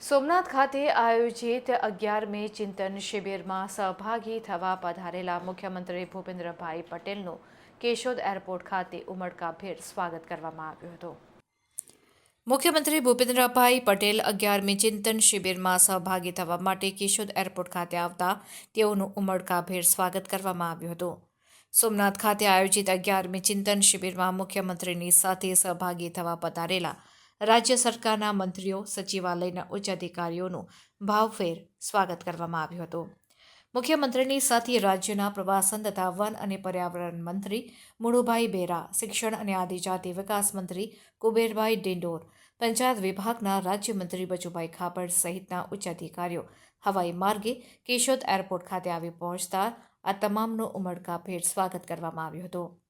સોમનાથ ખાતે આયોજિત અગિયારમી ચિંતન શિબિરમાં સહભાગી થવા પધારેલા મુખ્યમંત્રી ભૂપેન્દ્રભાઈ પટેલનું કેશોદ એરપોર્ટ ખાતે ઉમળકાભેર સ્વાગત કરવામાં આવ્યું હતું. મુખ્યમંત્રી ભૂપેન્દ્રભાઈ પટેલ અગિયારમી ચિંતન શિબિરમાં સહભાગી થવા માટે કેશોદ એરપોર્ટ ખાતે આવતા તેઓનું ઉમળકાભેર સ્વાગત કરવામાં આવ્યું હતું. સોમનાથ ખાતે આયોજિત અગિયારમી ચિંતન શિબિરમાં મુખ્યમંત્રીની સાથે સહભાગી થવા પધારેલા રાજ્ય સરકારના મંત્રીઓ, સચિવાલયના ઉચ્ચ અધિકારીઓનું ભાવફેર સ્વાગત કરવામાં આવ્યું હતું. મુખ્યમંત્રીની સાથે રાજ્યના પ્રવાસન તથા વન અને પર્યાવરણ મંત્રી મુળુભાઈ બેરા, શિક્ષણ અને આદિજાતિ વિકાસ મંત્રી કુબેરભાઈ ડિંડોર, પંચાયત વિભાગના રાજ્યમંત્રી બચુભાઈ ખાપડ સહિતના ઉચ્ચ અધિકારીઓ હવાઈ માર્ગે કેશોદ એરપોર્ટ ખાતે આવી પહોંચતા આ તમામનું ઉમળકાભેર સ્વાગત કરવામાં આવ્યું હતું.